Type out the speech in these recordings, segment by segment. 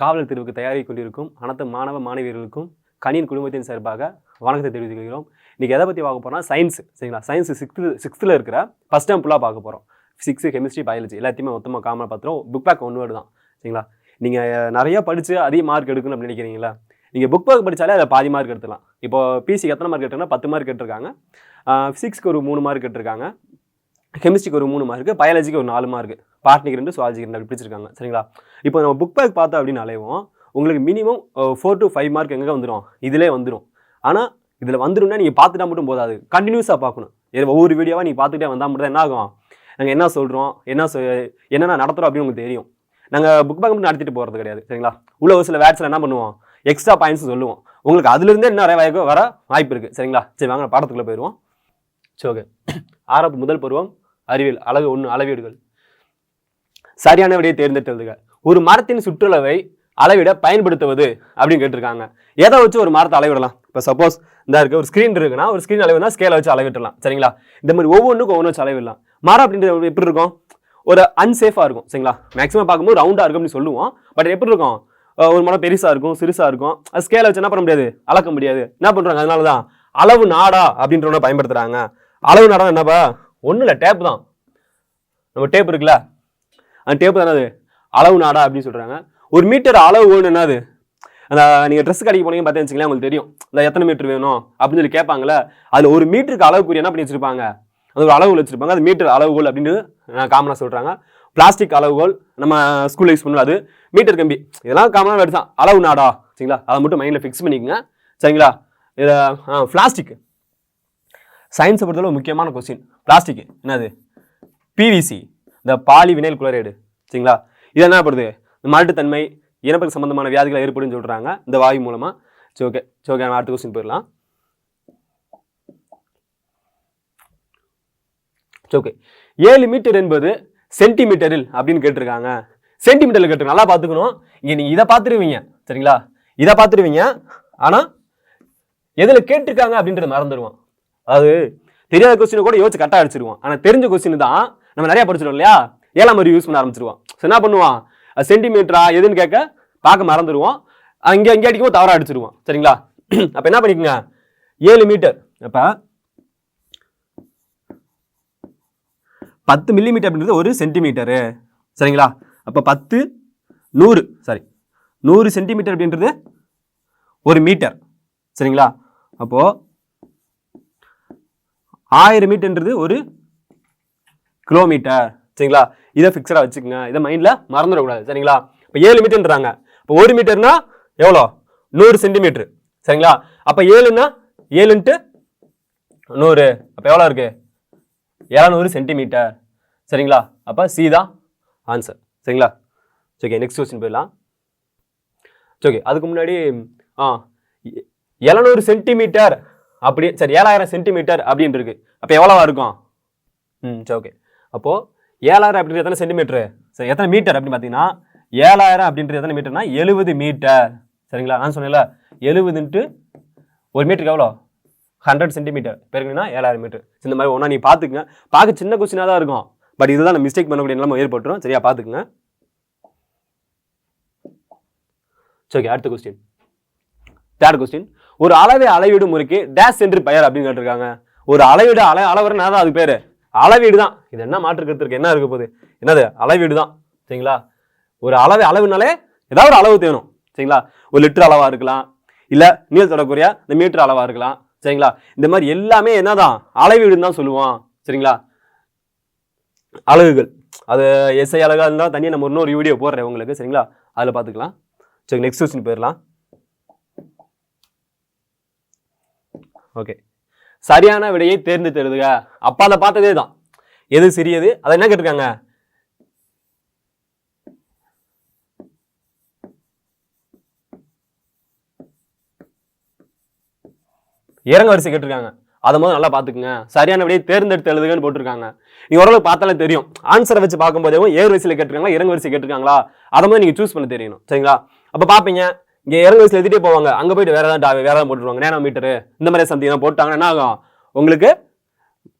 காவலர் தேர்வுக்கு தயாரி கொண்டிருக்கும் அனைத்து மாணவ மாணவியர்களுக்கும் கணியின் குடும்பத்தின் சார்பாக வணக்கத்தை தெரிவித்துக்கிறோம் இன்றைக்கி எதை பற்றி பார்க்க போகிறோம்னா சயின்ஸ் சரிங்களா? சயின்ஸ் சிக்ஸ்த்து சிக்ஸ்த்தில் இருக்கிற ஃபஸ்ட் டைம் ஃபுல்லாக பார்க்க போகிறோம் ஃபிசிக்ஸு கெமிஸ்ட்ரி பயாலஜி எல்லாத்தையுமே மொத்தமாக காமனாக பார்த்துரும் புக் பேக் ஒன் வேர்டு தான் சரிங்களா? நீங்கள் நிறையா படித்து அதிக மார்க் எடுக்கணும் அப்படின்னு நினைக்கிறீங்களா? நீங்கள் புக் பேக் படித்தாலே அதில் பாதி மார்க் எடுத்துலாம் இப்போ பிசி எத்தனை மார்க் எடுத்துருன்னா பத்து மார்க் எடுத்திருக்காங்க. ஃபிசிக்ஸ்க்கு ஒரு மூணு மார்க் எடுத்திருக்காங்க. கெமிஸ்ட்ரிக்கு ஒரு மூணு மார்க்கு பயாலஜிக்கு ஒரு நாலு மார்க்கு பாட்னிக்கு ரெண்டு சுவாலஜிக்கு ரெண்டு அப்படி பிடிச்சிருக்காங்க சரிங்களா? இப்போ நம்ம புக் பேக் பார்த்தோம் அப்படின்னு அலைவோம் உங்களுக்கு minimum four to five mark எங்கே வந்துடும் இதிலே வந்துடும் ஆனால் இதில் வந்துடும்னா நீங்கள் பார்த்துட்டா மட்டும் போதாது. கண்டினியூஸாக பார்க்கணும். ஒவ்வொரு வீடியோவாக நீங்கள் பார்த்துட்டே வந்தால் மட்டும் தான் என்ன ஆகும்? நாங்கள் என்ன சொல்கிறோம் என்ன சொ என்னென்ன நடத்துகிறோம் அப்படின்னு உங்களுக்கு தெரியும். நாங்கள் புக் பேக் மட்டும் நடத்திட்டு போகிறது கிடையாது சரிங்களா? உள்ள ஒரு சில வேட்ஸில் என்ன பண்ணுவோம்? எக்ஸ்ட்ரா பாயிண்ட்ஸ் சொல்லுவோம். உங்களுக்கு அதுலேருந்தே இன்னும் நிறைய வர வாய்ப்பு இருக்குது சரிங்களா? சரி வாங்க படத்துக்குள்ளே போயிடுவோம். சரி ஓகே ஆரம்ப முதல் பருவம் அறிவியல் அழகு ஒன்று அளவீடுகள். சரியான விடையை தேர்ந்தெடுத்ததுக ஒரு மரத்தின் சுற்றளவை அளவிட பயன்படுத்துவது அப்படின்னு கேட்டிருக்காங்க. எதை வச்சு ஒரு மரத்தை அளவிடலாம்? இப்போ சப்போஸ் இந்த இருக்க ஒரு ஸ்க்ரீன் இருக்குன்னா ஒரு ஸ்க்ரீன் அளவுனா ஸ்கேலை வச்சு அளவிட்டுலாம் சரிங்களா? இந்த மாதிரி ஒவ்வொன்றுக்கும் ஒவ்வொன்று வச்சு அளவிடலாம். மரம் அப்படின்றது எப்படி இருக்கும்? ஒரு அன்சேஃபாக இருக்கும். சரிங்களா? மேக்ஸிமம் பார்க்கும்போது ரவுண்டாக இருக்கும் அப்படின்னு சொல்லுவோம். பட் எப்படி இருக்கும்? ஒரு மரம் பெருசாக இருக்கும் சிறுசாக இருக்கும். அது ஸ்கேலை வச்சு என்ன பண்ண முடியாது? அளக்க முடியாது. என்ன பண்ணுறாங்க அதனால தான் அளவு நாடா அப்படின்ற பயன்படுத்துகிறாங்க அளவு நாடா என்னப்பா? ஒன்றும் இல்லை டேப் தான். நம்ம டேப் இருக்குல்ல? அந்த டேப் தானே அது அளவு நாடா அப்படின்னு சொல்கிறாங்க ஒரு மீட்டர் அளவு ஒன்று என்னது? அந்த நீங்கள் ட்ரெஸ் கடைக்கு போனீங்க பார்த்தீங்கன்னு வச்சுங்களேன் உங்களுக்கு தெரியும். இந்த எத்தனை மீட்டர் வேணும் அப்படின்னு சொல்லி கேட்பாங்களே அதில் ஒரு மீட்டருக்கு அளவுக்குரிய என்ன பண்ணி வச்சுருப்பாங்க? அது ஒரு அளவுகள் வச்சுருப்பாங்க. அது மீட்டர் அளவுகோல் அப்படின்னு நான் காமனாக சொல்கிறாங்க பிளாஸ்டிக் அளவுகோல் நம்ம ஸ்கூலில் யூஸ் பண்ணலாம் அது மீட்டர் கம்பி. இதெல்லாம் காமனாக எடுத்தான் தான். அளவு நாடா. சரிங்களா? அதை மட்டும் மைண்டில் ஃபிக்ஸ் பண்ணிக்கோங்க. சரிங்களா? இதை பிளாஸ்டிக் சயின்ஸை பொறுத்தளவு முக்கியமான கொஸ்டின் பிளாஸ்டிக் என்னது? பிவிசி இந்த பாலி வினைல் குளரேடு. சரிங்களா? இது என்ன படுது இந்த மலட்டுத்தன்மை இனப்பெருக்கு சம்பந்தமான வியாதிகளை ஏற்படுன்னு சொல்கிறாங்க இந்த வாயு மூலமாக சரி ஓகே சரி ஓகே நம்ம அடுத்த கொஸ்டின் போயிடலாம். சரி ஓகே ஏழு மீட்டர் என்பது சென்டிமீட்டரில் அப்படின்னு கேட்டிருக்காங்க. சென்டிமீட்டரில் கேட்டு நல்லா பார்த்துக்கணும். இங்கே நீங்கள் இதை பார்த்துருவீங்க. சரிங்களா? இதை பார்த்துருவீங்க. ஆனால் எதில் கேட்டிருக்காங்க அப்படின்றத மறந்துடுவோம். அது தெரியாத கொஸ்டினை கூட யோசிச்சு கரெக்டாக அடிச்சிருவோம் ஆனால் தெரிஞ்ச கொஸ்டின் தான் நம்ம நிறையா படிச்சிடும் இல்லையா? ஏழாம் அறிவு யூஸ் பண்ண ஆரம்பிச்சிருவோம் ஸோ என்ன பண்ணுவான்? அது சென்டிமீட்டரா எதுன்னு கேட்க பார்க்க மறந்துடுவோம் அங்கே அங்கே அடிக்கும் தவறாக அடிச்சிருவோம் சரிங்களா? அப்போ என்ன பண்ணிக்கோங்க? ஏழு மீட்டர் அப்போ பத்து மில்லிமீட்டர் அப்படின்றது ஒரு சென்டிமீட்டரு சரிங்களா? அப்போ பத்து நூறு சாரி நூறு சென்டிமீட்டர் அப்படின்றது ஒரு மீட்டர் சரிங்களா? அப்போது ஆயிரம் மீட்டர்ன்றது ஒரு கிலோமீட்டர் சரிங்களா? இதை ஃபிக்ஸடாக வச்சுக்கோங்க. இதை மைண்டில் மறந்துடக்கூடாது. சரிங்களா? இப்போ ஏழு மீட்டர்ன்றாங்க இப்போ ஒரு மீட்டர்னா எவ்வளோ? நூறு சென்டிமீட்ரு சரிங்களா? அப்போ ஏழுன்னா ஏழுன்ட்டு நூறு. அப்போ எவ்வளோ இருக்குது இரநூறு சென்டிமீட்டர் சரிங்களா? அப்போ சி தான் ஆன்சர் சரிங்களா? ஓகே நெக்ஸ்ட் கொஸ்டின் போயிடலாம். ஓகே அதுக்கு முன்னாடி ஆ எழுநூறு சென்டிமீட்டர் அப்படி சரி ஏழாயிரம் சென்டிமீட்டர் அப்படின்னு இருக்கு. அப்போ எவ்வளோவா இருக்கும்? ம் சரி ஓகே அப்போது ஏழாயிரம் அப்படின்றது எத்தனை சென்டிமீட்டரு சரி எத்தனை மீட்டர் அப்படின்னு பார்த்தீங்கன்னா ஏழாயிரம் அப்படின்றது எத்தனை மீட்டர்னா எழுபது மீட்டர் சரிங்களா? நான் சொன்னேன்ல எழுபதுன்ட்டு ஒரு மீட்டருக்கு எவ்வளோ ஹண்ட்ரட் சென்டிமீட்டர் பெருங்கன்னா ஏழாயிரம் மீட்டர் இந்த மாதிரி ஒன்றா நீ பார்த்துக்குங்க பார்க்க சின்ன கொஸ்டினாக தான் இருக்கும். பட் இதுதான் நம்ம மிஸ்டேக் பண்ணக்கூடிய நிலைமை ஏற்பட்டுரும். சரியா பார்த்துக்குங்க சரி ஓகே அடுத்த கொஸ்டின் தேர்ட் கொஸ்டின் ஒரு அளவை அளவீடும் முறைக்கு டேஷ் என்று பெயர் அப்படின்னு கேட்டிருக்காங்க. ஒரு அளவீடு அள அளவுறனா தான் அது பேர். அளவீடு தான். இது என்ன மாற்று கருத்து என்ன இருக்க போகுது? என்னது? அளவீடு தான். சரிங்களா? ஒரு அளவை அளவுனாலே ஏதாவது ஒரு அளவு தேணும் சரிங்களா? ஒரு லிட்டர் அளவாக இருக்கலாம். இல்லை நீள் தொடக்கூடிய இந்த மீட்டர் அளவாக இருக்கலாம். சரிங்களா? இந்த மாதிரி எல்லாமே என்னதான்? அளவீடுன்னு தான் சொல்லுவோம் சரிங்களா? அலகுகள். அது எஸ்ஐ அழகாக இருந்தால் தனியாக நம்ம இன்னொரு வீடியோ போடுறேன் உங்களுக்கு. சரிங்களா? அதில் பார்த்துக்கலாம். சரி நெக்ஸ்ட் கொஸ்டின் போயிடலாம். ஓகே சரியான விடையை தேர்ந்தெடுத்துடுதுக அப்பா அதை பார்த்ததே தான். எது சிறியது? அதை என்ன கேட்டிருக்காங்க? இறங்க வரிசை கேட்டிருக்காங்க. அதை முதல்ல நல்லா பார்த்துக்குங்க. சரியான விடையை தேர்ந்தெடுத்து எழுதுகன்னு போட்டிருக்காங்க. நீங்கள் ஓரளவு பார்த்தாலே தெரியும். ஆன்சரை வச்சு பார்க்கும்போதே ஏர் வரிசையில் கேட்டிருக்காங்களா? இறங்க வரிசை கேட்டிருக்காங்களா? அதை மாதிரி நீங்கள் சூஸ் பண்ண தெரியணும். சரிங்களா? அப்போ பார்ப்பீங்க. இங்கே இறங்க வயசில் எழுதிட்டே போவாங்க. அங்கே போயிட்டு வேறு ஏதாவது வேறு ஏதாவது போட்டுருவாங்க. நேனோ மீட்டரு இந்த மாதிரி சம்திங் போட்டாங்கன்னா என்ன ஆகும்? உங்களுக்கு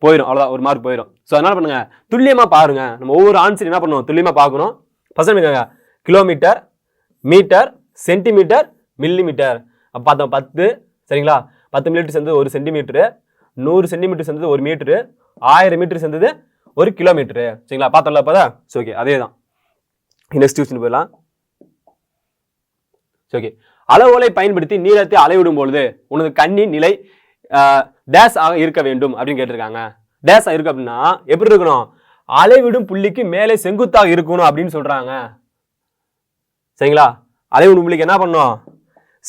போயிடும் அவ்வளோதான் ஒரு மார்க் போயிடும் ஸோ அதனால பண்ணுங்க? துல்லியமாக பாருங்கள் நம்ம ஒவ்வொரு ஆன்சர் என்ன பண்ணுவோம் துல்லியமாக பார்க்கணும். First kilometre metre centimetre millimetre அப்போ பார்த்தோம் பத்து சரிங்களா? பத்து மில்லிமீட்டர் சேர்ந்தது ஒரு சென்டிமீட்டரு நூறு சென்டிமீட்டர் சேர்ந்தது ஒரு மீட்டரு ஆயிரம் மீட்டர் சேர்ந்தது ஒரு கிலோமீட்டரு சரிங்களா? பார்த்தோம்ல அப்போ தான் ஓகே அதே தான் நெக்ஸ்ட் டியூஷன் போயிடலாம். ஓகே அளவுகளை பயன்படுத்தி நீளத்தை அளவிடும் பொழுது உனது கண்ணின் நிலை டேஸ் ஆக இருக்க வேண்டும் அப்படின்னு கேட்டிருக்காங்க. டேஸ் இருக்கு அப்படின்னா எப்படி இருக்கணும்? அளவிடும் புள்ளிக்கு மேலே செங்குத்தாக இருக்கணும் அப்படின்னு சொல்றாங்க. சரிங்களா? அளவிடும் புள்ளிக்கு என்ன பண்ணணும்?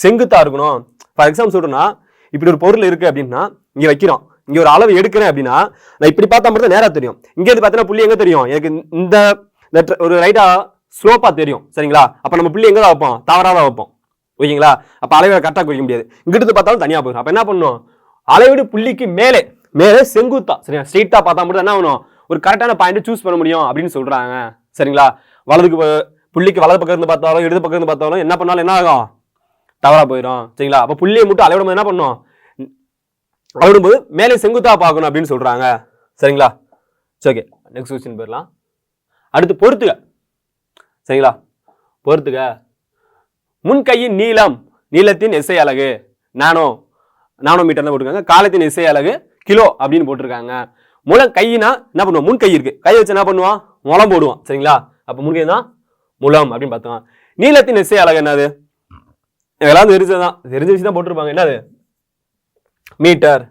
செங்குத்தாக இருக்கணும். ஃபார் எக்ஸாம்பிள் சொல்றேன்னா இப்படி ஒரு பொருள் இருக்கு அப்படின்னா இங்கே வைக்கிறோம். இங்கே ஒரு அளவு எடுக்கிறேன் அப்படின்னா நான் இப்படி பார்த்தா மட்டும் நேராக தெரியும். இங்கே இருந்து பார்த்தீங்கன்னா புள்ளி எங்கே தெரியும்? எனக்கு இந்த ஒரு ரைட்டாக ஸ்லோப்பாக தெரியும் சரிங்களா? அப்போ நம்ம பிள்ளை எங்கே தான் வைப்போம்? தவறாக தான் வைப்போம். ஓகேங்களா? அப்போ அளவீடு கரெக்டாக குறிக்க முடியாது. இங்கிட்டு பார்த்தாலும் தனியாக போயிடும் அப்போ என்ன பண்ணணும் அளவீடு புள்ளிக்கு மேலே மேலே செங்குத்தா சரியா? ஸ்ட்ரெயிட்டாக பார்த்தா மட்டும் என்ன ஆகணும்? ஒரு கரெக்டான பாயிண்ட் சூஸ் பண்ண முடியும் அப்படின்னு சொல்கிறாங்க சரிங்களா? வலதுக்கு புள்ளிக்கு வலது பக்கம் இருந்து பார்த்தாலும் இடது பக்கம் இருந்து பார்த்தாலும் என்ன பண்ணாலும் என்ன ஆகும்? தவறாக போயிடும் சரிங்களா? அப்போ புள்ளியை மட்டும் அளவிடும் என்ன பண்ணும்? அளவிடும்போது மேலே செங்குத்தாக பார்க்கணும் அப்படின்னு சொல்கிறாங்க சரிங்களா? சரி ஓகே நெக்ஸ்ட் கொஸ்டின் போயிடலாம். அடுத்து பொறுத்துக சரிங்களா? பொறுத்துக்க. முன்கையின் நீளம் நீளத்தின் இசை அலகு. நானோ நானோ மீட்டர்ல போட்டிருக்காங்க. காலத்தின் இசை அழகு கிலோ அப்படின்னு போட்டிருக்காங்க. முளம் கையினா என்ன பண்ணுவோம்? முன் கை இருக்கு. கை வச்சு என்ன பண்ணுவான் முளம் போடுவான் சரிங்களா? அப்போ முன்கை தான் முலம் அப்படின்னு பார்த்தோம். நீளத்தின் இசை அழகு என்னது? இதெல்லாம் தெரிஞ்சதுதான். தெரிஞ்ச விஷயம் தான் போட்டிருப்பாங்க. என்னது? மீட்டர்.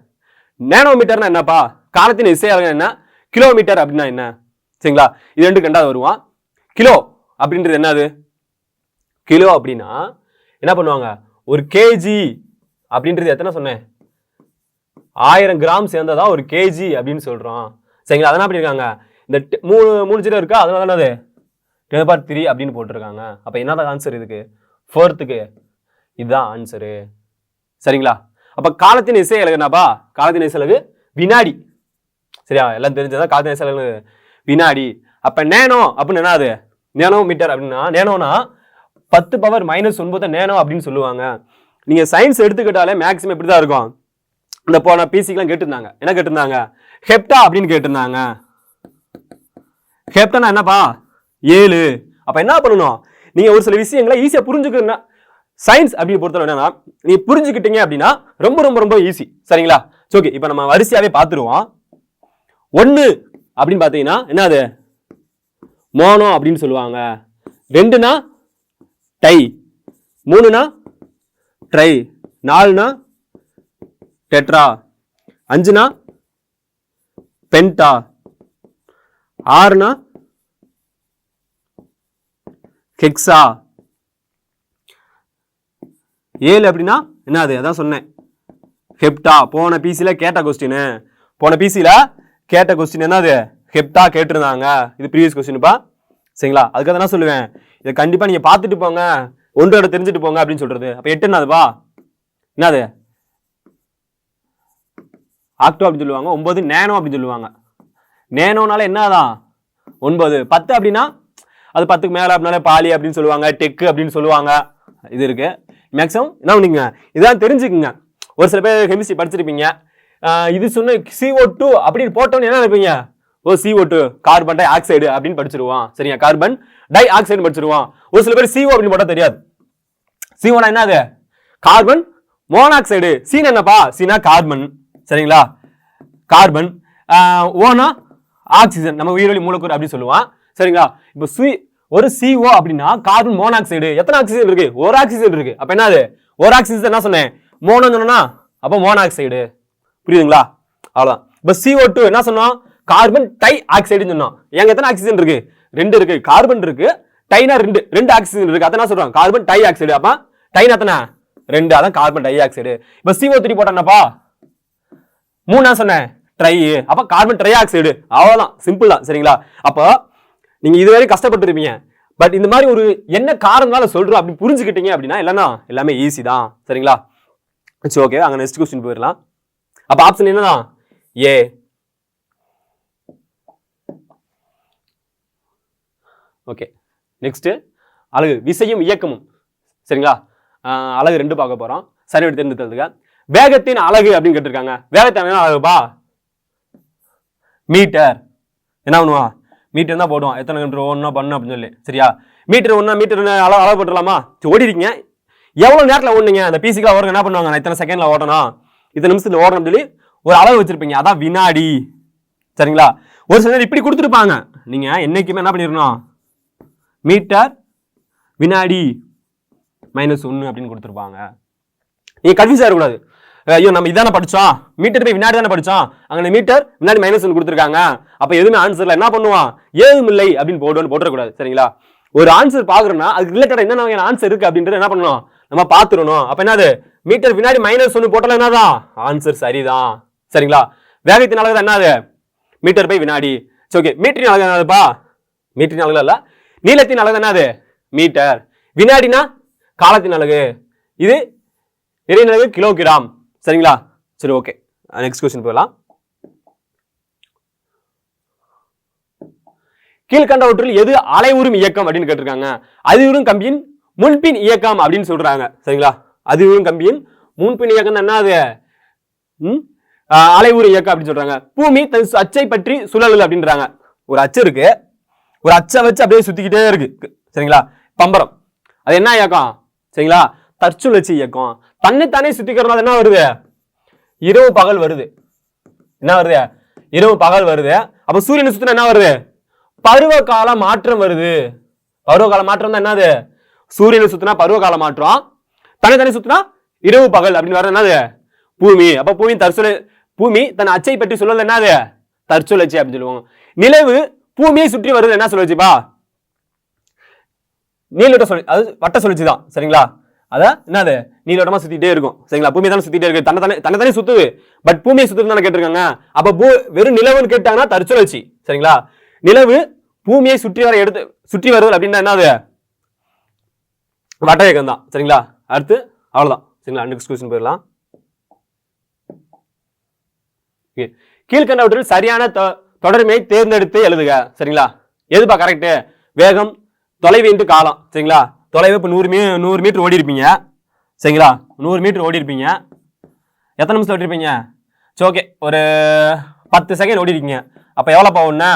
நேனோ மீட்டர்னா என்னப்பா? காலத்தின் இசை அழகு என்ன? கிலோமீட்டர் அப்படின்னா என்ன? சரிங்களா? இது ரெண்டு கண்டாவது வருவான். கிலோ. அப்படின்றது என்னது? கிலோ அப்படின்னா என்ன பண்ணுவாங்க? ஒரு கேஜி அப்படின்றது எத்தனை சொன்னேன்? ஆயிரம் கிராம் சேர்ந்ததா ஒரு கேஜி அப்படின்னு சொல்கிறோம் சரிங்களா? அதெல்லாம் அப்படி இருக்காங்க? இந்த மூணு மூணு ஜீரோ இருக்கா? அதனால தானே அது டென் பார் த்ரீ அப்படின்னு போட்டிருக்காங்க. அப்போ என்னதான் ஆன்சர் இதுக்கு? ஃபோர்த்துக்கு இதுதான் ஆன்சரு சரிங்களா? அப்போ காலத்தின் இசை அழகுனாப்பா காலத்தின் இசை அழகு வினாடி. சரியா? எல்லாம் தெரிஞ்சதா காலத்தின் இசை அழகு வினாடி. அப்போ நேனோ அப்படின்னு என்னது நேனோ மீட்டர் அப்படின்னா நேனோனா பத்து பவர் மைனஸ் ஒன்பது நேனோ அப்படின்னு சொல்லுவாங்க. நீங்கள் சயின்ஸ் எடுத்துக்கிட்டாலே மேக்ஸிமம் இப்படி தான் இருக்கும். இந்த போன பிசிக்கெலாம் கேட்டிருந்தாங்க. என்ன கேட்டிருந்தாங்க? ஹெப்டா அப்படின்னு கேட்டிருந்தாங்க. ஹெப்டனா என்னப்பா? ஏழு. அப்போ என்ன பண்ணணும்? நீங்கள் ஒரு சில விஷயங்களை ஈஸியாக புரிஞ்சுக்கணும் சயின்ஸ் அப்படின்னு பொறுத்தவரை என்னன்னா நீ புரிஞ்சுக்கிட்டீங்க அப்படின்னா ரொம்ப ரொம்ப ரொம்ப ஈஸி சரிங்களா? ஓகே இப்போ நம்ம வரிசையாகவே பார்த்துருவோம். ஒன்று அப்படின்னு பார்த்தீங்கன்னா என்னது? மோனோ அப்படின்னு சொல்லுவாங்க. ரெண்டுனா டை மூணுனா ட்ரை நாலுனா டெட்ரா அஞ்சுனா பென்டா ஆறுனா ஹெக்ஸா. ஏழு அப்படின்னா என்னது அதான் சொன்னேன். ஹெப்டா போன பிசியில் கேட்ட கொஸ்டின் போன பிசியில் கேட்ட கொஸ்டின் என்னது? ஹெப்டா கேட்டிருந்தாங்க. இது ப்ரீவியஸ் கொஸ்டின்ப்பா சரிங்களா? அதுக்காக தான் சொல்லுவேன். இதை கண்டிப்பாக நீங்கள் பார்த்துட்டு போங்க. ஒன்றோட தெரிஞ்சுட்டு போங்க அப்படின்னு சொல்கிறது அப்போ எட்டு என்னதுப்பா என்னது? ஆக்டோ அப்படின்னு சொல்லுவாங்க. ஒன்பது நேனோ அப்படின்னு சொல்லுவாங்க. நேனோனால என்னதான்? ஒன்பது. பத்து அப்படின்னா அது பத்துக்கு மேலே அப்படின்னாலே பாலி அப்படின்னு சொல்லுவாங்க. டெக்கு அப்படின்னு சொல்லுவாங்க. இது இருக்குது மேக்ஸிமம் என்ன பண்ணிக்கங்க? இதெல்லாம் தெரிஞ்சுக்குங்க. ஒரு சில பேர் கெமிஸ்ட்ரி படிச்சிருப்பீங்க. இது சொன்ன சிஓ டூ அப்படின்னு போட்டோன்னு என்ன நினைப்பீங்க? ஓ CO two carbon dioxide அப்படின்னு படிச்சிருவான். சரிங்க கார்பன் டை ஆக்சைடு படிச்சிருவான். ஒரு சில பேர் சிஓ அப்படின்னு போட்டால் தெரியாது. சிஓனா என்னது? கார்பன் மோனாக்சைடு சீன் என்னப்பா? சீனா கார்பன் சரிங்களா? கார்பன் ஓனா ஆக்சிஜன் நம்ம உயிரொலி மூலக்கூறு அப்படின்னு சொல்லுவான். சரிங்களா? இப்போ சுய் ஒரு சிஓ அப்படின்னா கார்பன் மோனாக்சைடு எத்தனை ஆக்சிஜன் இருக்கு? ஒரு ஆக்சிஜன் இருக்கு. அப்ப என்னது? ஒரு ஆக்சிஜன் என்ன சொன்னேன்? மோனோன்னு சொன்னா அப்போ மோனாக்சைடு புரியுதுங்களா? அவ்வளோதான் இப்போ சிஓ டூ என்ன சொன்னோம்? கார்பன் டை ஆக்சைடுன்னு சொன்னோம் எங்க எத்தனை ஆக்சிஜன் இருக்கு? ரெண்டு இருக்கு. கார்பன் இருக்கு டைனா ரெண்டு ரெண்டு ஆக்சிஜன் இருக்கு. அதான் சொல்றோம் கார்பன் டை ஆக்சைடு அப்ப டைனா எத்தனை? ரெண்டு. அதான் கார்பன் டை ஆக்சைடு இப்போ CO3 த்ரீ போட்டானப்பா மூணா சொன்னேன். ட்ரை அப்ப கார்பன் ட்ரை ஆக்சைடு அவ்வளவுதான். சிம்பிள் தான். சரிங்களா? அப்போ நீங்க இதுவரை கஷ்டப்பட்டுருப்பீங்க. பட் இந்த மாதிரி ஒரு என்ன காரணம்னால சொல்றோம் அப்படி புரிஞ்சுக்கிட்டீங்க அப்படின்னா இல்லைன்னா எல்லாமே ஈஸி தான். சரிங்களா? சரி ஓகே அங்கே நெக்ஸ்ட் கொஸ்டின் போயிடலாம். அப்போ ஆப்ஷன் என்னதான்? ஏ ஓகே நெக்ஸ்ட்டு அழகு. விசையும் இயக்கமும். சரிங்களா? அழகு ரெண்டு பார்க்க போகிறோம் சரி எடுத்து தெரிஞ்சுக்கிறதுக்கு. வேகத்தின் அழகு அப்படின்னு கேட்டிருக்காங்க. வேகத்தின் என்ன அழகுப்பா? மீட்டர். என்ன பண்ணுவா? மீட்டர் தான் போடுவோம் எத்தனை கிலோமீட்டர் ஒன்றா பண்ணணும் அப்படின்னு சொல்லி. சரியா? மீட்டர் ஒன்றா மீட்டர் அளவு அளவு போட்டுடலாமா? சரி, எவ்வளோ நேரத்தில் ஓடுனீங்க? அந்த பிசிக்கலாக ஓடுங்க என்ன பண்ணுவாங்க? நான் இத்தனை செகண்டில் ஓடணும் இத்தனை நிமிஷத்தில் ஓடணும்னு சொல்லி ஒரு அளவு வச்சுருப்பீங்க. அதான் வினாடி. சரிங்களா? ஒரு சில நேரம் இப்படி கொடுத்துருப்பாங்க. நீங்கள் என்றைக்குமே என்ன பண்ணிடணும்? மீட்டர் வினாடி மைனஸ் ஒன்று அப்படின்னு கொடுத்துருப்பாங்க. நீங்கள் கன்ஃபியூஸ் ஆகக்கூடாது ஐயோ நம்ம இதான படித்தோம் மீட்டர் போய் வினாடி தானே படிச்சோம். அங்கே மீட்டர் வினாடி மைனஸ் ஒன்று கொடுத்துருக்காங்க. அப்போ எதுவுமே ஆன்சரில் என்ன பண்ணுவான்? ஏதும் இல்லை அப்படின்னு போடுவோன்னு போட்டுறக்கூடாது. சரிங்களா? ஒரு ஆன்சர் பார்க்குறோன்னா அதுக்கு ரிலேட்டட் என்ன வகையான ஆன்சர் இருக்கு அப்படின்றது என்ன பண்ணணும்? நம்ம பார்த்துடணும். அப்போ என்னது? மீட்டர் வினாடி மைனஸ் ஒன்று போட்டாலும் என்னதான் ஆன்சர் சரிதான். சரிங்களா? வேகத்தின் அழகு தான் என்னது? மீட்டர் பை வினாடி. சரி ஓகே மீட்டரின் அழகு என்னதுப்பா? மீட்டரின் அழகு இல்லை. நீளத்தின் அழகு என்னது? மீட்டர். வினாடினா காலத்தின் அழகு. இது நிறைய அழகு கிலோகிராம். சரிங்களா? சரி ஓகே நெக்ஸ்ட் கொஸ்டின் போகலாம் கீழ்கண்டவற்றில் எது அலைவுறும் இயக்கம் அப்படின்னு கேட்டிருக்காங்க. அதிவுறும் கம்பியின் முன்பின் இயக்கம் அப்படின்னு சொல்றாங்க. சரிங்களா? அதிவுறும் கம்பியின் முன்பின் இயக்கம் என்ன அது ம்? அலைவுறு இயக்கம் அப்படின்னு சொல்றாங்க. பூமி தன் அச்சை பற்றி சுழலுது அப்படின்றாங்க. ஒரு அச்சு இருக்கு. ஒரு அச்சை வச்சு அப்படியே சுத்திக்கிட்டே இருக்கு. சரிங்களா? பம்பரம். அது என்ன இயக்கம்? சரிங்களா? தற்சுழற்சி இயக்கம். தன்னைத்தானே சுத்திக்கிறதுனால என்ன வருது? இரவு பகல் வருது. என்ன வருது? இரவு பகல் வருது. அப்ப சூரியனை சுத்தினா என்ன வருது? பருவகால மாற்றம் வருது. பருவகால மாற்றம் தான் என்னது? சூரியனை சுத்தினா பருவகால மாற்றம். தன்னைத்தானே சுத்தினா இரவு பகல் அப்படின்னு வர்றது என்னது? பூமி. அப்ப பூமி தற்சொலை பூமி தன் அச்சை பற்றி சொல்வது என்னது? தற்சுழற்சி அப்படின்னு சொல்லுவோம் நிலவு பூமியை சுற்றி வருது என்ன சொல்லுச்சுப்பா நீள்வட்ட சொல்லி அது வட்ட சுழற்சி தான் சரிங்களா? அதான் என்னது? நீள்வட்டமா சுத்திட்டே இருக்கும் சரிங்களா? பூமி தானே சுத்திட்டே இருக்கு. தன்னை தானே தன்னை தானே சுத்துது. பட் பூமியை சுத்துறது தானே கேட்டிருக்காங்க? அப்ப பூ வெறும் நிலவுன்னு கேட்டாங்கன்னா தற்சுழற்சி சரிங்களா? நிலவு பூமியை சுற்றி வர எடுத்து சுற்றி வருதல் அப்படின்னா என்னது? வட்ட இயக்கம் தான் சரிங்களா? அடுத்து அவ்வளவுதான். சரிங்களா? நெக்ஸ்ட் கொஸ்டின் போயிடலாம். கீழ்கண்டவற்றில் சரியான தொ- தொடர்மையை தேர்ந்தெடுத்து எழுதுக. சரிங்களா? எதுப்பா கரெக்டு வேகம் தொலைவு இன்ட்டு காலம். சரிங்களா? தொலைவு இப்போ நூறு மீ நூறு மீட்ரு ஓடி இருப்பீங்க சரிங்களா? நூறு மீட்ரு ஓடி இருப்பீங்க எத்தனை நிமிஷம் ஓடிருப்பீங்க சரி ஓகே ஒரு பத்து செகண்ட் ஓடி இருக்கீங்க அப்போ எவ்வளோப்பா ஒன்று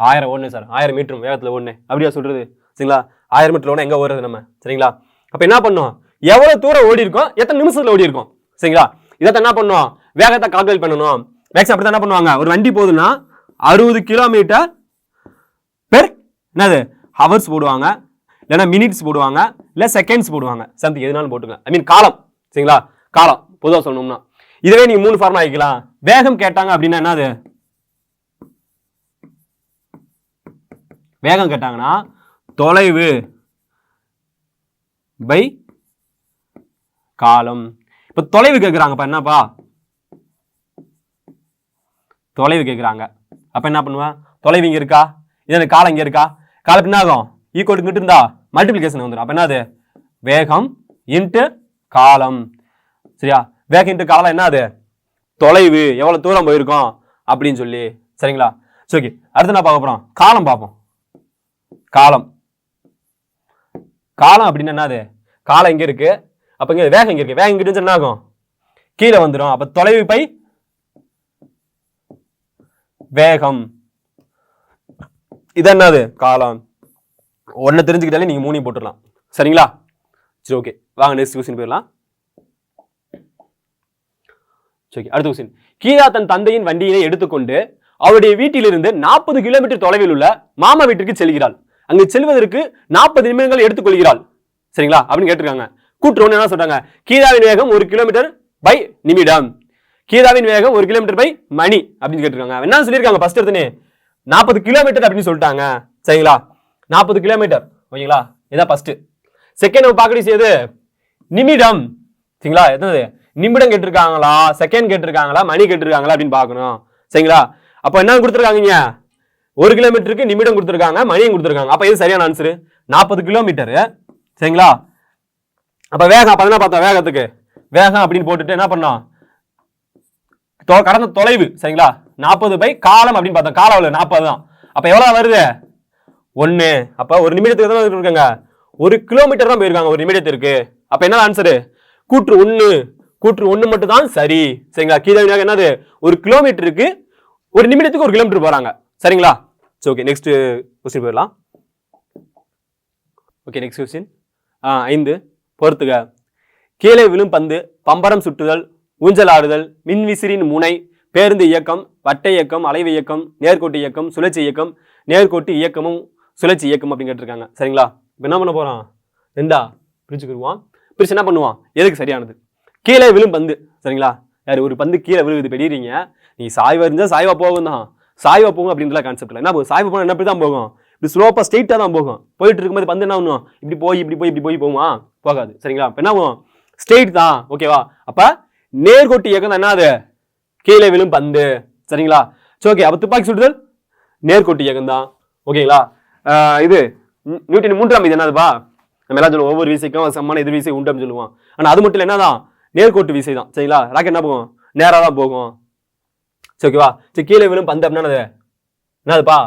ஆயிரம் ஒன்று சார். ஆயிரம் மீட்ரு வேகத்தில் ஒன்று அப்படியா சொல்கிறது சரிங்களா? ஆயிரம் மீட்டர் ஒன்று எங்கே ஓடுறது நம்ம? சரிங்களா? அப்போ என்ன பண்ணோம்? எவ்வளோ தூரம் ஓடி இருக்கோம் எத்தனை நிமிஷத்தில் ஓடி இருக்கோம் சரிங்களா? இதை என்ன பண்ணோம்? வேகத்தை கால்குலேட் பண்ணணும். மேக்ஸ் அப்படி தான் என்ன பண்ணுவாங்க? ஒரு வண்டி போகுதுன்னா அறுபது கிலோமீட்டர் பெர் என்னது? ஹவர்ஸ் போடுவாங்க. இல்லைன்னா மினிட்ஸ் போடுவாங்க. இல்லை செகண்ட்ஸ் போடுவாங்க. சம்திங் எதுனாலும் போட்டுங்க ஐ மீன் காலம். சரிங்களா? காலம். பொதுவாக சொல்லணும்னா. இதுவே நீங்க மூணு ஃபார்ம் ஆகிக்கலாம். வேகம் கேட்டாங்க அப்படின்னா என்னது? வேகம் கேட்டாங்கன்னா தொலைவு பை காலம். இப்போ தொலைவு கேட்குறாங்கப்பா என்னப்பா? தொலைவு கேட்குறாங்க அப்போ என்ன பண்ணுவேன் தொலைவு இங்கே இருக்கா? இது காலம் இங்கே இருக்கா? காலம் என்ன ஆகும்? ஈக்குவல் இருந்தா மல்டிப்ளிகேஷன் வந்துடும் அப்போ என்னது? வேகம் இன்ட்டு காலம். சரியா? வேகம் இன்ட்டு காலம் என்ன அது தொலைவு. எவ்வளோ தூரம் போயிருக்கோம்? அப்படின்னு சொல்லி. சரிங்களா? சரி ஓகே அடுத்து என்ன பார்க்க போகிறோம் காலம் பார்ப்போம். காலம். காலம் அப்படின்னு என்னது? காலம் இங்கே இருக்குது அப்போ இங்கே வேகம் இங்கே இருக்குது வேகம் இங்கிட்டு என்ன ஆகும்? கீழே வந்துடும் அப்போ தொலைவு பை வேகம். இது என்னது காலம். ஒன்று தெரிஞ்சுக்கிட்டாலே நீங்கள் மூணையும் போட்டுடலாம். சரிங்களா? சரி ஓகே வாங்க நெக்ஸ்ட் கொஸ்டின் போயிடலாம். சரி அடுத்த கொஸ்டின் கீதா தன் தந்தையின் வண்டியினை எடுத்துக்கொண்டு அவருடைய வீட்டிலிருந்து நாற்பது கிலோமீட்டர் தொலைவில் உள்ள மாமா வீட்டிற்கு செல்கிறாள். அங்கு செல்வதற்கு நாற்பது நிமிடங்கள் எடுத்துக்கொள்கிறாள். சரிங்களா? அப்படின்னு கேட்டிருக்காங்க. கூற்று என்ன சொல்றாங்க? கீதாவின் வேகம் ஒரு கிலோமீட்டர் பை நிமிடம். கீதாவின் வேகம் ஒரு கிலோமீட்டர் பை மணி அப்படின்னு கேட்டிருக்காங்க. என்ன சொல்லியிருக்காங்க? ஃபர்ஸ்ட் எடுத்துனே நாற்பது கிலோமீட்டர் அப்படின்னு சொல்லிட்டாங்க. சரிங்களா? நாற்பது கிலோமீட்டர் ஓகேங்களா? இதான் ஃபர்ஸ்ட் செகண்ட் நம்ம பார்க்கறது செய்யுது நிமிடம். சரிங்களா? எத்தனது நிமிடம் கேட்டிருக்காங்களா? செகண்ட் கேட்டிருக்காங்களா? மணி கேட்டிருக்காங்களா அப்படின்னு பார்க்கணும். சரிங்களா? அப்போ என்ன கொடுத்துருக்காங்க ஒரு கிலோமீட்டருக்கு நிமிடம் கொடுத்துருக்காங்க மணியும் கொடுத்துருக்காங்க. அப்போ இது சரியான ஆன்சரு நாற்பது கிலோமீட்டரு சரிங்களா? அப்போ வேகம் அப்போ என்ன பார்த்தோம்? வேகத்துக்கு. வேகம் அப்படின்னு போட்டுட்டு என்ன பண்ணோம்? கடந்த தொலைவு சரிங்களா? நாற்பது பை காலம் அப்படின்னு பார்த்தோம். காலம் அவ்வளோ நாற்பது தான். அப்போ எவ்வளோ வருது? ஒன்று அப்போ ஒரு நிமிடத்துக்கு தான் இருக்காங்க? ஒரு கிலோமீட்டர் தான் போயிருக்காங்க ஒரு நிமிடத்திற்கு. அப்போ என்ன ஆன்சரு கூற்று ஒன்று கூற்று ஒன்று மட்டும் தான் சரி. சரிங்களா? கீழே என்னது? ஒரு கிலோமீட்டருக்கு ஒரு நிமிடத்துக்கு ஒரு கிலோமீட்டர் போகிறாங்க சரிங்களா? சரி ஓகே நெக்ஸ்ட் கொஸ்டின் போயிடலாம். ஓகே நெக்ஸ்ட் கொஸ்டின் ஐந்து. பொறுத்துக. கீழே விழும் பந்து பம்பரம் சுற்றுதல் ஊஞ்சலாடுதல் மின்விசிறின் முனை பேருந்து இயக்கம் வட்ட இயக்கம் அலைவு இயக்கம் நேர்கோட்டு இயக்கம் சுழற்சி இயக்கம் நேர்கோட்டு இயக்கமும் சுழற்சி இயக்கம் அப்படின்னு கேட்டிருக்காங்க. சரிங்களா? இப்போ என்ன பண்ண போகிறான் ரெண்டா? பிரிச்சுக்கிடுவான் பிரிச்சு என்ன பண்ணுவான்? எதுக்கு சரியானது? கீழே விழும் பந்து. சரிங்களா? யார்? ஒரு பந்து கீழே விழுகுது. பெரியறீங்க நீ சாய்வா இருந்தால் சாய்வா போகும் தான். சாய்வா போகும் அப்படின்ற கான்செப்ட்ல என்ன போகும்? சாய்வா போனால் என்ன இப்படி தான் போகும்? இப்படி ஸ்லோப்பாக ஸ்ட்ரெயிட்டாக தான் போகும். போயிட்டு இருக்கும்போது பந்து என்ன பண்ணுவோம் இப்படி போய் இப்படி போய் இப்படி போய் போகுமா? போகாது. சரிங்களா? இப்போ என்ன ஆகும்? ஸ்ட்ரெயிட் தான். ஓகேவா அப்போ நேர்கோட்டு இயக்கம் தான் என்னது கீழே விழும் பந்து. சரிங்களா? சரி ஓகே அப்போ துப்பாக்கி சுடுதல் நேர்கோட்டு இயக்கம் தான். ஓகேங்களா? இது நியூ- நியூட்டன் மூன்றாம் இது என்னதுப்பா? நம்ம எல்லாம் சொல்லுவோம் ஒவ்வொரு விசைக்கும் சம்மான எதிர் விசை உண்டு அப்படின்னு சொல்லுவோம். ஆனால் அது மட்டும் இல்லை என்னதான் நேர்கோட்டு விசை தான். சரிங்களா? ராக்கெட் என்ன போகும்? நேராக தான் போகும். சரி ஓகேவா சரி கீழே விழும் பந்து அப்படின்னா அது என்னதுப்பா?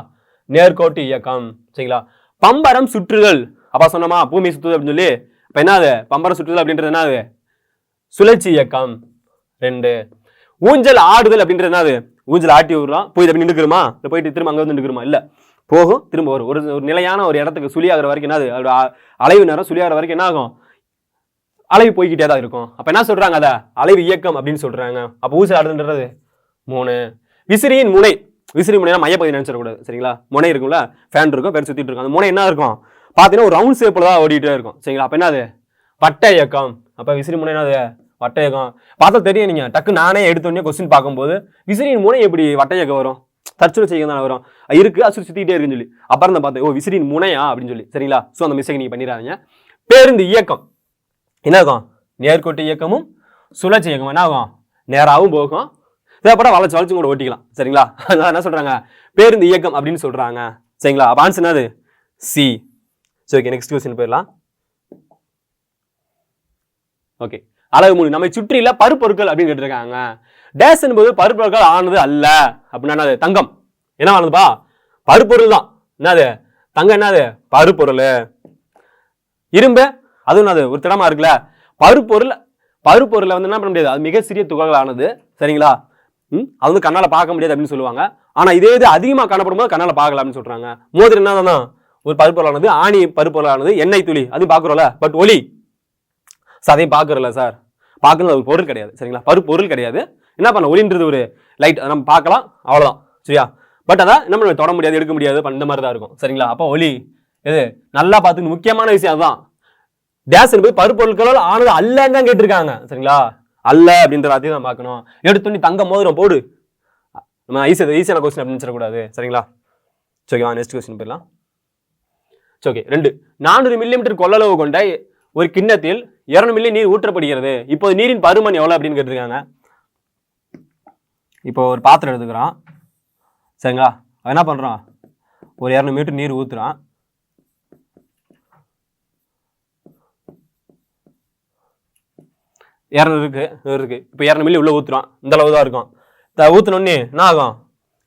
நேர்கோட்டு இயக்கம். சரிங்களா? பம்பரம் சுற்றுதல். அப்பா சொன்னோமா? பூமி சுற்றுதல் அப்படின்னு சொல்லி. இப்போ என்னது? பம்பரம் சுற்றுதல் அப்படின்றது என்னது? சுழற்சி இயக்கம். ரெண்டு. ஊஞ்சல் ஆடுதல் அப்படின்றது என்னது? ஊஞ்சல் ஆட்டி விடலாம் போய் அப்படி நின்றுக்குமா இல்லை போயிட்டு திரும்ப அங்கே வந்து நின்றுக்குமா இல்லை. போகும் திரும்ப வரும். ஒரு ஒரு நிலையான ஒரு இடத்துக்கு சுழியாகிற வரைக்கும் என்னது? அதோட அ- அலைவு நேரம் சுழியாகிற வரைக்கும் என்ன ஆகும்? அலைவு போய்கிட்டே தான் இருக்கும். அப்போ என்ன சொல்கிறாங்க அதை? அலைவு இயக்கம் அப்படின்னு சொல்கிறாங்க அப்போ ஊஞ்சல் ஆடுதுன்றது மூணு. விசிறியின் முனை. விசிறி முனைனா மையப்பகுதி நினைச்சிடக்கூடாது. சரிங்களா? முனை இருக்கும்ல? ஃபேன் இருக்கும் பேர் சுற்றிட்டு இருக்கும். அந்த முனை என்ன இருக்கும்? பார்த்தீங்கன்னா ஒரு ரவுண்ட் ஷேப்பில் தான் ஓடிட்டே இருக்கும். சரிங்களா? அப்போ என்னது? வட்ட இயக்கம். அப்போ விசிறி முனை என்னது? வட்ட பார்த்தா தெரியும் நீங்கள் டக்கு நானே எடுத்தோடனே கொஸ்டின் பார்க்கும்போது விசிறியின் மூனை எப்படி வட்ட வரும்? தற்சுழற்சி இயக்கம் தானே வரும். இருக்கு அது சுத்தி இருக்குன்னு சொல்லி. அப்புறம் தான் பார்த்தேன் ஓ விசிறியின் முனையா அப்படின்னு சொல்லி. சரிங்களா? ஸோ அந்த மிஸ்டேக் நீங்கள் பண்ணிடாதீங்க. பேருந்து இயக்கம். என்ன இருக்கும்? நேர்கோட்டு இயக்கமும் சுழற்சி இயக்கமும். என்ன ஆகும்? நேராகவும் போகும். தேவைப்பட வளைச்சு வளைச்சு கூட ஓட்டிக்கலாம். சரிங்களா? அதான் என்ன சொல்கிறாங்க பேருந்து இயக்கம் அப்படின்னு சொல்கிறாங்க சரிங்களா? அப்போ ஆன்சர் என்னது? சி சரி ஓகே நெக்ஸ்ட் கொஸ்டின் போயிடலாம். ஓகே அழகு மூணு நம்மை சுற்றியுள்ள பருப்பொருட்கள் அப்படின்னு கேட்டிருக்காங்க. டேஸ் என்பது பருப்பொருட்கள் ஆனது அல்ல. அப்படின்னா என்னது? தங்கம். என்ன ஆனதுப்பா? பருப்பொருள் தான். என்னது? தங்கம் என்னது? பருப்பொருள் இரும்பு அதுவும் என்னது? ஒரு திடமா இருக்குல்ல. பருப்பொருள் பருப்பொருளை வந்து என்ன பண்ண முடியாது. அது மிக சிறிய துகளானது சரிங்களா? ம்? அது வந்து கண்ணால் பார்க்க முடியாது அப்படின்னு சொல்லுவாங்க. ஆனால் இதே இது அதிகமாக காணப்படும் போது கண்ணால் பார்க்கலாம் அப்படின்னு சொல்கிறாங்க மோதிரம் என்னதான்? ஒரு பருப்பொருளானது ஆணி பருப்பொருளானது எண்ணெய் துளி. அது பார்க்குறோம்ல. பட் ஒலி. சார் அதையும் பார்க்குறல சார். பார்க்கறது ஒரு பொருள் கிடையாது சரிங்களா? பருப்பொருள் கிடையாது. என்ன பண்ண ஒளின்றது ஒரு லைட் நம்ம பார்க்கலாம் அவ்வளோதான் சரியா? பட் அதான் என்ன பண்ண தொட முடியாது எடுக்க முடியாது பண்ண மாதிரி தான் இருக்கும் சரிங்களா? அப்போ ஒளி எது? நல்லா பார்த்துக்கணும். முக்கியமான விஷயம் அதுதான். டேஸ் என்பது பருப்பொருட்களால் ஆனது அல்லன்னு தான் கேட்டிருக்காங்க சரிங்களா? அல்ல அப்படின்ற அதையும் தான் பார்க்கணும். எடுத்துன்னு தங்க மோதிரம் போடு. நம்ம ஈஸியாக ஈஸியான கொஸ்டின் அப்படின்னு சொல்லக்கூடாது சரிங்களா? சரி நெக்ஸ்ட் கொஸ்டின் போயிடலாம். ஓகே ரெண்டு. நானூறு மில்லிமீட்டர் கொள்ளளவு கொண்ட ஒரு கிண்ணத்தில் இரநூறு மில்லி நீர் ஊற்றப்படுகிறது. இப்போ நீரின் பருமன் எவ்வளோ அப்படின்னு கேட்டிருக்காங்க. இப்போ ஒரு பாத்திரம் எடுத்துக்கிறோம் சரிங்களா? என்ன பண்ணுறான் ஒரு இரநூறு மீட்டர் நீர் ஊற்றுறான் இரநூறு இருக்குது நூறு இப்போ இரநூறு மில்லி உள்ளே ஊற்றுறோம் இந்த அளவு தான் இருக்கும். த ஊற்றினோடனே என்ன ஆகும்?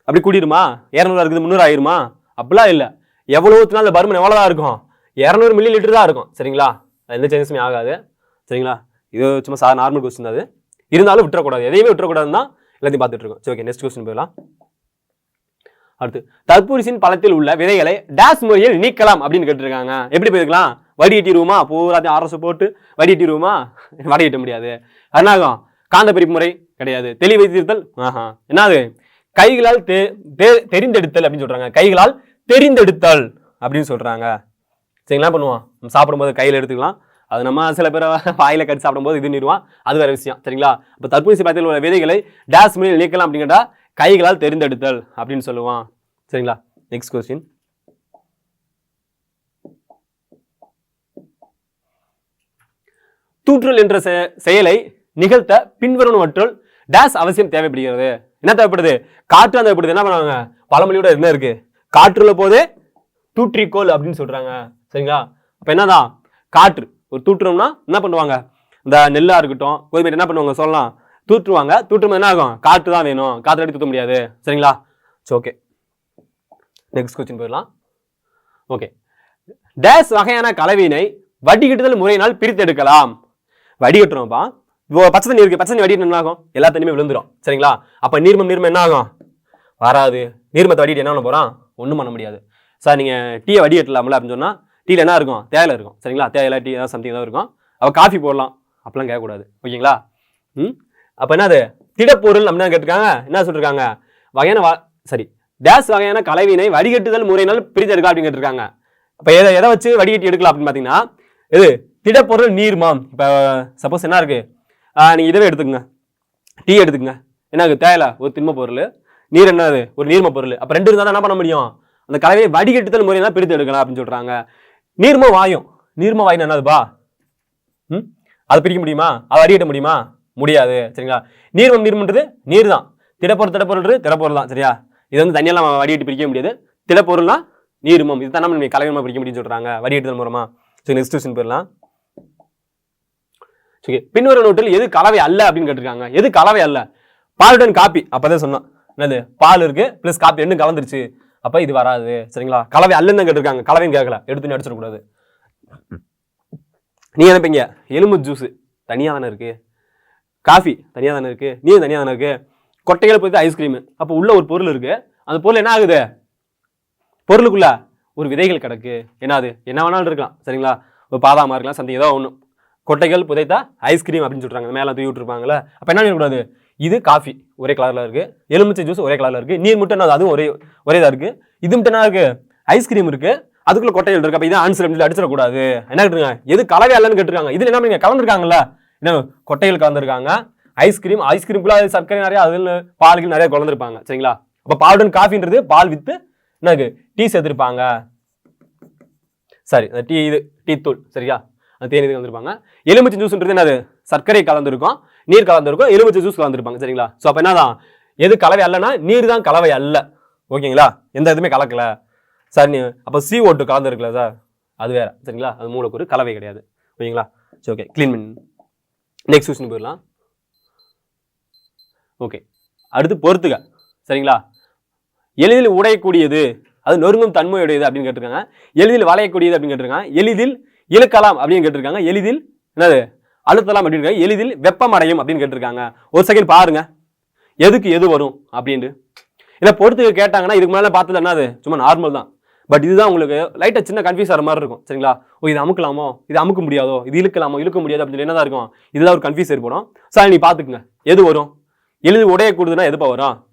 அப்படி கூட்டிடுமா இரநூறு இருக்குது முந்நூறு ஆயிருமா? அப்படிலாம் இல்லை. எவ்வளோ ஊற்றினா அந்த பருமன் எவ்வளோ தான் இருக்கும்? இரநூறு மில்லி லிட்டர் தான் இருக்கும். சரிங்களா? எந்த சேஞ்சஸுமே ஆகாது. சரிங்களா? இது சும்மா சார் நார்மல் கொஸ்டின் அது. இருந்தாலும் விட்டுறக்கூடாது. எதையுமே விட்டுறக்கூடாதுன்னு தான் எல்லாத்தையும் பார்த்துட்டு இருக்கோம். சரி ஓகே நெக்ஸ்ட் கொஸ்டின் போயிடலாம். அடுத்து தற்பூரிசின் பழத்தில் உள்ள விதைகளை டேஸ் முறையில் நீக்கலாம் அப்படின்னு கேட்டிருக்காங்க. எப்படி போயிருக்கலாம்? வடிகட்டிடுவோமா பூராத்தையும் அரசு போட்டு வடிகட்டிடுவோமா வடிகட்ட முடியாது. என்னாகும் காந்த பிரிப்பு முறை கிடையாது. தெளி தீர்த்தல் ஆஹா. என்னது? கைகளால் தெ தெ- தெரிந்தெடுத்தல் அப்படின்னு சொல்றாங்க. கைகளால் தெரிந்தெடுத்தல் அப்படின்னு சொல்றாங்க. சரிங்களா? பண்ணுவோம். நம்ம சாப்பிடும்போது கையில் எடுத்துக்கலாம். அது நம்ம சில பேர் வாயில கடிச்சு சாப்பிடும்போது இது நிறுவான். அது வேற விஷயம். சரிங்களா? இப்போ தர்பூசி பயத்தில் உள்ள விதைகளை டேஸ் மீனில் நீக்கலாம் அப்படின்னு கைகளால் தெரிந்தெடுத்தல் அப்படின்னு சொல்லுவான். சரிங்களா? நெக்ஸ்ட் கொஸ்டின் தூற்றல் என்ற செ- செயலை நிகழ்த்த பின்வருவனவற்றுள் டேஸ் அவசியம் தேவைப்படுகிறது. என்ன தேவைப்படுது? காற்று அந்த தேவைப்படுது என்ன பண்ணுவாங்க? பழமொழியோட என்ன இருக்கு? காற்றுள்ள போது தூற்றிக்கோள் அப்படின்னு சொல்றாங்க. சரிங்களா? அப்ப என்னதான்? காற்று. ஒரு தூட்டுறோம்னா என்ன பண்ணுவாங்க? இந்த நெல்லாக இருக்கட்டும் கோதுமை என்ன பண்ணுவாங்க சொல்லலாம்? தூற்றுவாங்க. தூற்றும் என்ன ஆகும்? காற்று தான் வேணும். காற்று அடி தூத்த முடியாது. சரிங்களா? சரி ஓகே நெக்ஸ்ட் கொஸ்டின் போயிடலாம். ஓகே டேஸ் வகையான கலவையினை வடிகட்டுதல் முறையினால் பிரித்தெடுக்கலாம் வடிகட்டுறோம்ப்பா. இப்போ பச்சை தண்ணி இருக்குது பச்சை தண்ணி வடிகட்டு என்ன ஆகும்? எல்லா தண்ணியுமே விழுந்துரும். சரிங்களா? அப்போ நீர்மம் நீர்மம் என்ன ஆகும்? வராது. நீர்மத்தை வடிகட்டு என்ன பண்ண போகிறான் ஒன்றும் பண்ண முடியாது. சார் நீங்கள் டீயை வடிகட்டலாம்ல அப்படின்னு சொன்னால் டீல என்ன இருக்கும் தேயிலை இருக்கும். சரிங்களா? தேயிலை டீ ஏதாவது சம்திங் ஏதாவது இருக்கும். அப்போ காஃபி போடலாம். அப்பெல்லாம் கேட்கக்கூடாது. ஓகேங்களா? ம்? அப்போ என்னது? திடப்பொருள் அப்படின்னு கேட்டிருக்காங்க. என்ன சொல்லிருக்காங்க? வகையான வா சரி. டேஸ் வகையான கலவினை வடிகட்டுதல் முறையினால் பிரித்தெடுக்கலாம் அப்படின்னு கேட்டிருக்காங்க. இப்போ எதை எதை வச்சு வடிகட்டி எடுக்கலாம் அப்படின்னு பார்த்தீங்கன்னா இது திடப்பொருள் நீர்மாம் இப்போ சப்போஸ் என்ன இருக்கு? நீங்கள் இதவே எடுத்துக்கங்க. டீ எடுத்துக்கங்க. என்ன தேயிலை ஒரு திண்ம பொருள். நீர் என்னது? ஒரு நீர்ம பொருள். அப்போ ரெண்டு இருந்தால் தான் என்ன பண்ண முடியும்? அந்த கலவையை வடிகட்டுதல் முறையெல்லாம் பிரித்து எடுக்கலாம் அப்படின்னு சொல்கிறாங்க நீர்ம வாயும். நீர்ம வாயுன்னு என்னதுப்பா ம்? அதை பிரிக்க முடியுமா? அதை வடிகட்ட முடியுமா? முடியாது சரிங்களா? நீர்மம் நீர்மன்றது நீர் தான் திடப்பொருள் திடப்பொருள் திடப்பொருள் தான் சரியா? இது வந்து தனியெல்லாம் வடிகட்டி பிரிக்க முடியாது. திடப்பொருள்னா நீர்மம். இது தான் நம்ம கலவைமா பிரிக்க முடியும்னு சொல்கிறாங்க வடிகட்டுதல் மூலமா. சரி நெக்ஸ்ட் கொஸ்டின் போயிடலாம். சரி பின்வரும் நோட்டில் எது கலவை அல்ல அப்படின்னு கேட்டிருக்காங்க. எது கலவை அல்ல? பாலுடன் காப்பி. அப்போதான் சொன்னோம் என்னது? பால் இருக்கு ப்ளஸ் காப்பி ரெண்டும் கலந்துருச்சு. அப்போ இது வராது. சரிங்களா? கலவை அல்லன்னு கேட்டிருக்காங்க. கலவையும் கேட்கல. எடுத்து அடிச்சிடக்கூடாது நீ நினைப்பீங்க எலும்பு ஜூஸு தனியாக தானே இருக்குது காஃபி தனியாக தானே இருக்குது நீ தனியாக தானே இருக்குது கொட்டைகள் போய் ஐஸ்கிரீமு அப்போ உள்ள ஒரு பொருள் இருக்குது அந்த பொருள் என்ன ஆகுது? பொருளுக்குள்ள ஒரு விதைகள் கிடக்கு. என்னது? என்ன வேணாலும் இருக்கலாம். சரிங்களா? ஒரு பாதாமா இருக்கலாம். சம்திங் ஏதோ ஒன்று கொட்டைகள் புதைத்தா ஐஸ்கிரீம் அப்படின்னு சொல்கிறாங்க மேலே தூவி விட்டுருப்பாங்களே அப்போ என்ன பண்ணக்கூடாது இது காஃபி ஒரே கலரில் இருக்குது எலுமிச்சை ஜூஸ் ஒரே கலரில் இருக்குது நீர் மட்டும் என்ன அதுவும் ஒரே ஒரே இதாக இருக்குது இது மட்டும் என்ன இருக்குது ஐஸ்கிரீம் இருக்குது அதுக்குள்ள கொட்டைகள் இருக்குது அப்போ இதான் ஆன்சர் அப்படின்னு அடிச்சிடக்கூடாது. என்ன கேட்டுருங்க எது கலவை இல்லைன்னு கேட்டிருக்காங்க. இதில் என்ன நீங்கள் கலந்துருக்காங்கல்ல? என்ன கொட்டைகள் கலந்துருக்காங்க. ஐஸ்கிரீம் ஐஸ்கிரீம்குள்ள அது சர்க்கரை நிறையா அதில் பால்கள் நிறைய கலந்துருப்பாங்க. சரிங்களா? அப்போ பாலுடன் காஃபின்றது பால் வித்து என்னது டீ சேர்த்துருப்பாங்க. சரி அந்த டீ இது டீ தூள். சரியா? அந்த தேனி இது கலந்துருப்பாங்க. எலுமிச்சை ஜூஸ்ன்றது என்னது? சர்க்கரை கலந்துருக்கும் நீர் கலந்துருக்கும் எலுமிச்சை ஜூஸ் கலந்துருப்பாங்க சரிங்களா? ஸோ அப்போ என்னதான்? எது கலவை அல்லனா நீர் தான் கலவை அல்ல. ஓகேங்களா? எந்த இதுவுமே கலக்கல. சார் நீ அப்போ சி ஓட்டு கலந்துருக்கல சார்? அது வேற சரிங்களா? அது மூலக்கூறு கலவை கிடையாது. ஓகேங்களா? சரி ஓகே க்ளீன் பண்ணி. நெக்ஸ்ட் கொஸ்டின் போயிடலாம். ஓகே அடுத்து பொறுத்துக சரிங்களா? எளிதில் உடையக்கூடியது அது நொறுங்கும் தன்மையுடையது அப்படின்னு கேட்டிருக்காங்க. எளிதில் வளையக்கூடியது அப்படின்னு கேட்டிருக்காங்க. எளிதில் இழுக்கலாம் அப்படின்னு கேட்டிருக்காங்க. எளிதில் என்னது? அழுத்தலாம் அப்படின்னு எளிதில் வெப்பமடையும் அப்படின்னு கேட்டிருக்காங்க. ஒரு செகண்ட் பாருங்க. எதுக்கு எது வரும் அப்படின்ட்டு. இதை பொறுத்துக்க கேட்டாங்கன்னா இதுக்கு மேலே பார்த்தது என்னது சும்மா நார்மல் தான். பட் இதுதான் உங்களுக்கு லைட்டாக சின்ன கன்ஃபியூஸ் ஆகிற மாதிரி இருக்கும். சரிங்களா? ஓ இது அமுக்கலாமோ? இது அமுக்க முடியாதோ? இது இழுக்கலாமோ? இழுக்க முடியாது அப்படின்னு சொல்லி என்னதான் இருக்கும்? இதெல்லாம் ஒரு கன்ஃபியூஸ் ஏற்படும். சார் நீ பார்த்துக்குங்க. எது வரும்? எளிதில் உடையக்கூடியதுன்னா எதுப்பா வரும்?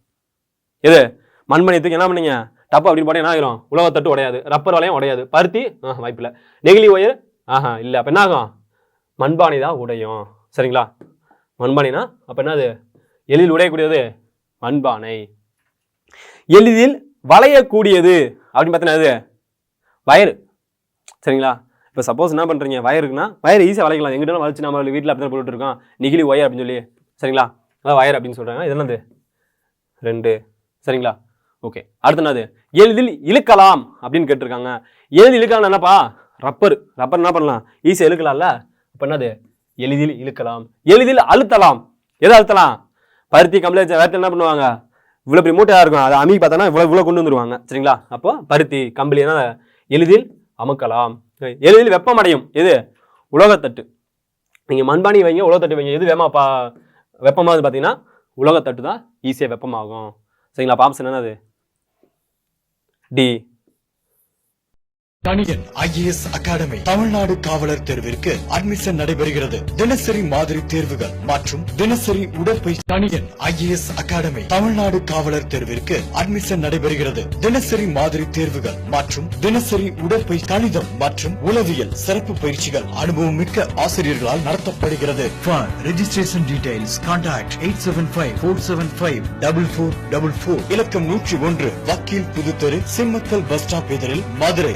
எது? மண்மணியத்துக்கு என்ன பண்ணீங்க? டப்பு அப்படின்னு போட்டால் என்ன ஆகிரும் உலகத்தட்டு உடையாது. ரப்பர் வலையும் உடையாது. பருத்தி? ஆஹ் வாய்ப்பில்லை. நெகிழி ஒயர்? ஆஹா இல்லை. அப்போ என்ன ஆகும்? மண்பானை தான் உடையும். சரிங்களா? மண்பானைனா அப்போ என்னது? எளிதில் உடையக்கூடியது மண்பானை. எளிதில் வளையக்கூடியது அப்படின்னு பார்த்தீங்கன்னா அது வயறு. சரிங்களா? இப்போ சப்போஸ் என்ன பண்ணுறீங்க வயர் இருக்குன்னா வயர் ஈஸியாக வளைக்கலாம். எங்கிட்ட வளைச்சு நம்ம வீட்டில் அப்படி தான் போட்டுட்டு இருக்கோம். நெகிழி ஒயர் அப்படின்னு சொல்லி. சரிங்களா? அதான் வயர் அப்படின்னு சொல்கிறாங்க இது என்னது ரெண்டு. சரிங்களா? ஓகே. அடுத்து என்னது? எளிதில் இழுக்கலாம் அப்படின்னு கேட்டிருக்காங்க. எளிதில் இழுக்கலாம் என்னப்பா? ரப்பர். ரப்பர் என்ன பண்ணலாம்? ஈஸியாக இழுக்கலாம்ல? அப்போ என்னது? எளிதில் இழுக்கலாம் எளிதில் அழுத்தலாம். எதை அழுத்தலாம்? பருத்தி கம்பளை வேறு என்ன பண்ணுவாங்க? இவ்வளோ பெரிய மூட்டையாக இருக்கும். அதை அமி பார்த்தோன்னா இவ்வளோ இவ்வளோ கொண்டு வந்துருவாங்க. சரிங்களா? அப்போ பருத்தி கம்பளி என்ன எளிதில் அமுக்கலாம். எளிதில் வெப்பமடையும். எது? உலோகத்தட்டு. நீங்கள் மண்பானை வைங்க உலோகத்தட்டு வைங்க. எது வேமா பா வெப்பமாகுது பார்த்தீங்கன்னா உலோகத்தட்டு தான் ஈஸியாக வெப்பமாகும். சரிங்களா? அப்ப என்னது? டி தனியன் ஐஏஎஸ் அகாடமி தமிழ்நாடு காவலர் தேர்விற்கு அட்மிஷன் நடைபெறுகிறது. தினசரி மாதிரி தேர்வுகள் மற்றும் தினசரி உடற்பயிற்சி. தனியன் ஐஏஎஸ் அகாடமி தமிழ்நாடு காவலர் தேர்விற்கு அட்மிஷன் நடைபெறுகிறது. தினசரி மாதிரி தேர்வுகள் மற்றும் தினசரி உடற்பயிற்சி. கணிதம் மற்றும் உளவியல் சிறப்பு பயிற்சிகள் அனுபவம் மிக்க ஆசிரியர்களால் நடத்தப்படுகிறது. Registration details contact eight seven five For seven details, double 875-475-4444. இலக்கம் நூற்றி ஒன்று வக்கீல் புதுத்தெரு சிம்மக்கல் பஸ் ஸ்டாப் எதிரில் மதுரை.